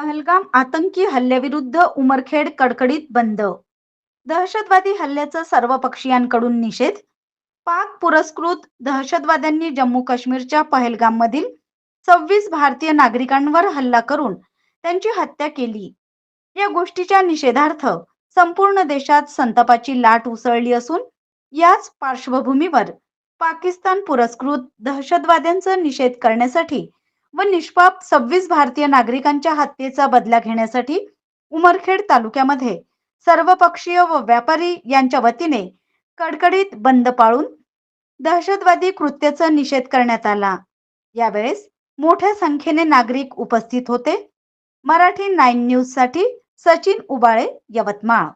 पहलगाम आतंकी हल्ल्याविरुद्ध उमरखेड कडकडीत बंद. दहशतवादी हल्ल्याचा सर्व पक्षीयांकडून निषेध. पाक पुरस्कृत दहशतवाद्यांनी जम्मू काश्मीरच्या पहलगाममधील सव्वीस भारतीय नागरिकांवर हल्ला करून त्यांची हत्या केली. या गोष्टीच्या निषेधार्थ संपूर्ण देशात संतापाची लाट उसळली असून याच पार्श्वभूमीवर पाकिस्तान पुरस्कृत दहशतवाद्यांचा निषेध करण्यासाठी व निष्पाप सव्वीस भारतीय नागरिकांच्या हत्येचा बदला घेण्यासाठी उमरखेड तालुक्यामध्ये सर्वपक्षीय व व्यापारी यांच्या वतीने कडकडीत बंद पाळून दहशतवादी कृत्याचा निषेध करण्यात आला. यावेळेस मोठ्या संख्येने नागरिक उपस्थित होते. मराठी नाईन न्यूजसाठी सचिन उबाळे यवतमाळ.